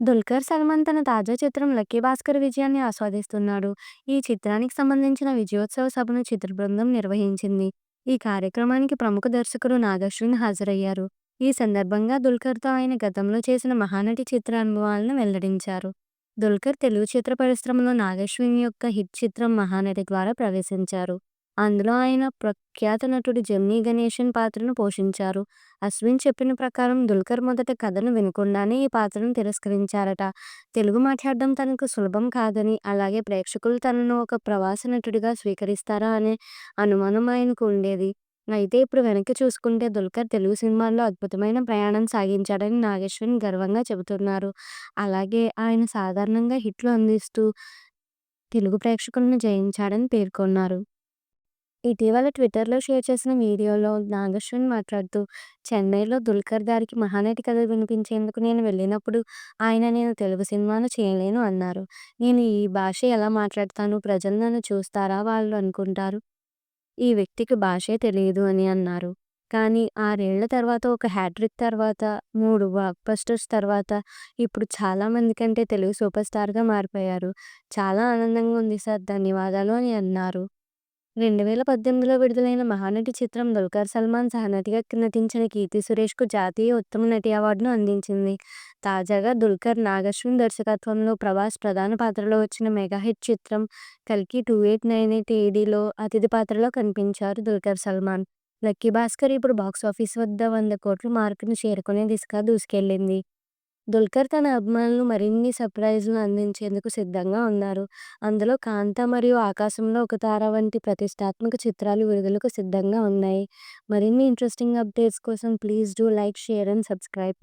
దుల్కర్ సల్మాన్ తన తాజా చిత్రం 'లక్కీ భాస్కర్' విజయాన్ని ఆస్వాదిస్తున్నాడు. ఈ చిత్రానికి సంబంధించిన విజయోత్సవ సభను చిత్ర బృందం నిర్వహించింది. ఈ కార్యక్రమానికి ప్రముఖ దర్శకుడు నాగశ్విన్ హాజరయ్యారు. ఈ సందర్భంగా దుల్కర్‌తో ఆయన గతంలో చేసిన 'మహానటి' చిత్ర అనుభవాలను వెల్లడించారు. దుల్కర్ తెలుగు చిత్ర పరిశ్రమలో నాగశ్విన్ యొక్క హిట్ చిత్రం 'మహానటి' ద్వారా ప్రవేశించారు. అందులో ఆయన ప్రఖ్యాత నటుడు జెమినీ గణేషన్ పాత్రను పోషించారు. అశ్విన్ చెప్పిన ప్రకారం దుల్కర్ మొదట కథను వినకుండానే ఈ పాత్రను తిరస్కరించారట. తెలుగు మాట్లాడడం తనకు సులభం కాదని, అలాగే ప్రేక్షకులు తనను ఒక ప్రవాస నటుడిగా స్వీకరిస్తారా అనే అనుమానం ఆయనకు ఉండేది. అయితే ఇప్పుడు వెనక్కి చూసుకుంటే దుల్కర్ తెలుగు సినిమాల్లో అద్భుతమైన ప్రయాణం సాగించాడని నాగేశ్వరన్ గర్వంగా చెబుతున్నారు. అలాగే ఆయన సాధారణంగా హిట్లు అందిస్తూ తెలుగు ప్రేక్షకులను జయించాడని పేర్కొన్నారు. ఇటీవల ట్విట్టర్‌లో షేర్ చేసిన వీడియోలో నాగశ్విన్ మాట్లాడుతూ, చెన్నైలో దుల్కర్ గారికి 'మహానటి' కథ వినిపించేందుకు నేను వెళ్ళినప్పుడు ఆయన నేను తెలుగు సినిమాను చేయలేను అన్నారు. నేను ఈ భాష ఎలా మాట్లాడతాను? ప్రజలు నన్ను చూస్తారా? వాళ్ళు అనుకుంటారు ఈ వ్యక్తికి భాషే తెలియదు అని అన్నారు. కానీ ఆరేళ్ళ తర్వాత ఒక హ్యాట్రిక్ తర్వాత, మూడు బ్లాక్బస్టర్స్ తర్వాత ఇప్పుడు చాలా మంది కంటే తెలుగు సూపర్ స్టార్‌గా మారిపోయారు. చాలా ఆనందంగా ఉంది సార్ ధన్యవాదాలు అని అన్నారు. రెండు వేల పద్దెనిమిదిలో విడుదలైన 'మహానటి' చిత్రం దుల్కర్ సల్మాన్ సహనటిగా నటించిన కీర్తి సురేష్‌కు జాతీయ ఉత్తమ నటి అవార్డును అందించింది. తాజాగా దుల్కర్, నాగశ్విన్ దర్శకత్వంలో ప్రభాస్ ప్రధాన పాత్రలో వచ్చిన మెగా హిట్ చిత్రం 'కల్కి టూ ఎయిట్ నైన్ ఎయిట్ ఏడీ'లో అతిథి పాత్రలో కనిపించారు దుల్కర్ సల్మాన్. 'లక్కీ భాస్కర్' ఇప్పుడు బాక్సాఫీస్ వద్ద వంద కోట్ల మార్కును చేరుకునే దిశగా దూసుకెళ్ళింది. దుల్కర్ తన అభిమానులు మరిన్ని సర్ప్రైజ్‌లు అందించేందుకు సిద్ధంగా ఉన్నారు. అందులో 'కాంత' మరియు 'ఆకాశంలో ఒక తార' వంటి ప్రతిష్టాత్మక చిత్రాలు విడుదలకు సిద్ధంగా ఉన్నాయి. మరిన్ని ఇంట్రెస్టింగ్ అప్డేట్స్ కోసం please do like, share and subscribe.